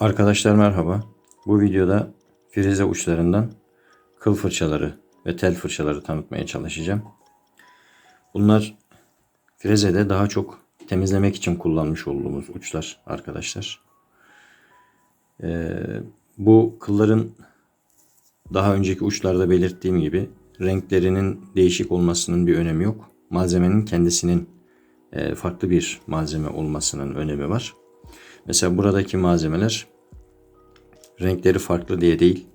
Arkadaşlar merhaba. Bu videoda frize uçlarından kıl fırçaları ve tel fırçaları tanıtmaya çalışacağım. Bunlar frezede daha çok temizlemek için kullanmış olduğumuz uçlar arkadaşlar. Ee, bu kılların daha önceki uçlarda belirttiğim gibi renklerinin değişik olmasının bir önemi yok. Malzemenin kendisinin e, farklı bir malzeme olmasının önemi var. Mesela buradaki malzemeler renkleri farklı diye değil,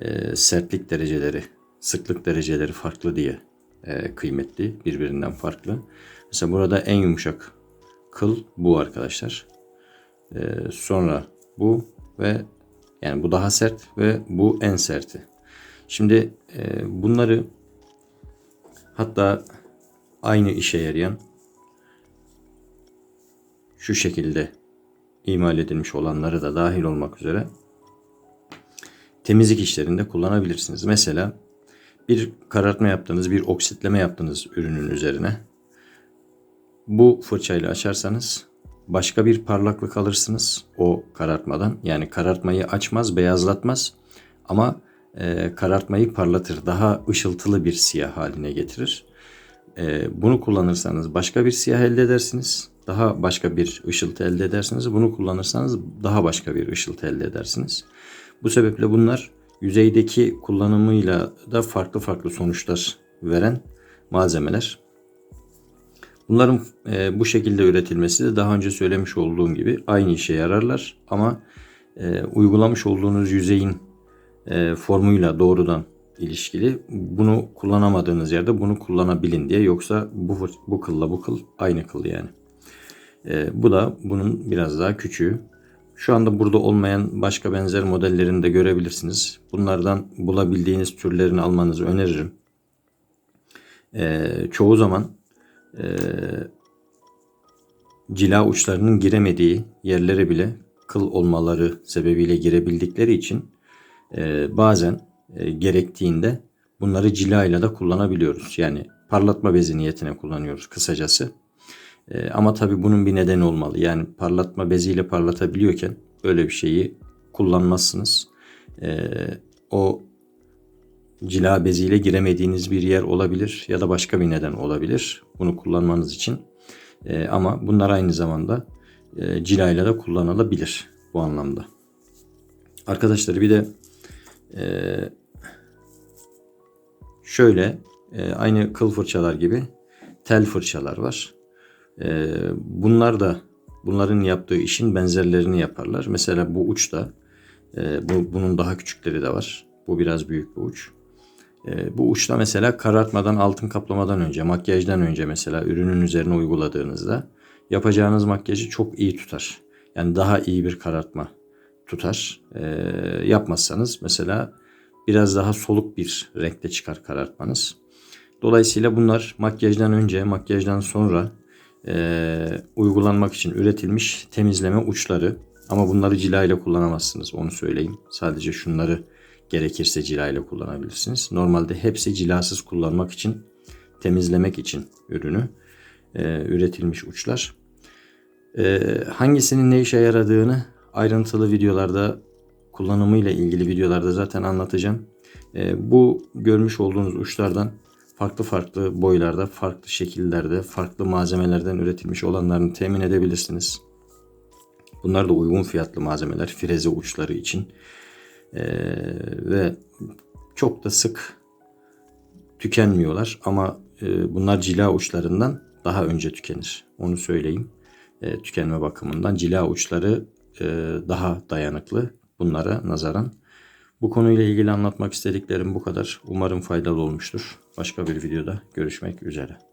e, sertlik dereceleri, sıklık dereceleri farklı diye e, kıymetli, birbirinden farklı. Mesela burada en yumuşak kıl bu arkadaşlar. E, sonra bu ve yani bu daha sert ve bu en serti. Şimdi e, bunları hatta aynı işe yarayan şu şekilde imal edilmiş olanları da dahil olmak üzere temizlik işlerinde kullanabilirsiniz. Mesela bir karartma yaptığınız, bir oksitleme yaptığınız ürünün üzerine bu fırçayla açarsanız başka bir parlaklık alırsınız o karartmadan. Yani karartmayı açmaz, beyazlatmaz ama e, karartmayı parlatır. Daha ışıltılı bir siyah haline getirir. E, bunu kullanırsanız başka bir siyah elde edersiniz. Daha başka bir ışıltı elde edersiniz. Bunu kullanırsanız daha başka bir ışıltı elde edersiniz. Bu sebeple bunlar yüzeydeki kullanımıyla da farklı farklı sonuçlar veren malzemeler. Bunların e, bu şekilde üretilmesi de daha önce söylemiş olduğum gibi aynı işe yararlar ama e, uygulamış olduğunuz yüzeyin e, formuyla doğrudan ilişkili. Bunu kullanamadığınız yerde bunu kullanabilin diye yoksa bu bu kılla bu kıl aynı kıl yani. E, bu da bunun biraz daha küçüğü. Şu anda burada olmayan başka benzer modellerini de görebilirsiniz. Bunlardan bulabildiğiniz türlerini almanızı öneririm. E, çoğu zaman e, cila uçlarının giremediği yerlere bile kıl olmaları sebebiyle girebildikleri için e, bazen e, gerektiğinde bunları cila ile de kullanabiliyoruz. Yani parlatma bezi niyetine kullanıyoruz kısacası. E, ama tabi bunun bir nedeni olmalı. Yani parlatma beziyle parlatabiliyorken böyle bir şeyi kullanmazsınız. E, o cila beziyle giremediğiniz bir yer olabilir ya da başka bir neden olabilir. Bunu kullanmanız için. E, ama bunlar aynı zamanda e, cila ile de kullanılabilir bu anlamda. Arkadaşlar bir de e, şöyle e, aynı kıl fırçalar gibi tel fırçalar var. E, bunlar da bunların yaptığı işin benzerlerini yaparlar. Mesela bu uçta e, bu, bunun daha küçükleri de var. Bu biraz büyük bir uç. E, bu uçta mesela karartmadan altın kaplamadan önce, makyajdan önce mesela ürünün üzerine uyguladığınızda yapacağınız makyajı çok iyi tutar. Yani daha iyi bir karartma tutar. E, yapmazsanız mesela biraz daha soluk bir renkte çıkar karartmanız. Dolayısıyla bunlar makyajdan önce, makyajdan sonra e, uygulanmak için üretilmiş temizleme uçları. Ama bunları cila ile kullanamazsınız onu söyleyeyim. Sadece şunları gerekirse cila ile kullanabilirsiniz. Normalde hepsi cilasız kullanmak için, temizlemek için ürünü e, üretilmiş uçlar. E, hangisinin ne işe yaradığını ayrıntılı videolarda kullanımıyla ilgili videolarda zaten anlatacağım. E, bu görmüş olduğunuz uçlardan farklı farklı boylarda, farklı şekillerde, farklı malzemelerden üretilmiş olanlarını temin edebilirsiniz. Bunlar da uygun fiyatlı malzemeler freze uçları için. Ee, ve çok da sık tükenmiyorlar ama e, bunlar cila uçlarından daha önce tükenir. Onu söyleyeyim. E, tükenme bakımından cila uçları e, daha dayanıklı bunlara nazaran. Bu konuyla ilgili anlatmak istediklerim bu kadar. Umarım faydalı olmuştur. Başka bir videoda görüşmek üzere.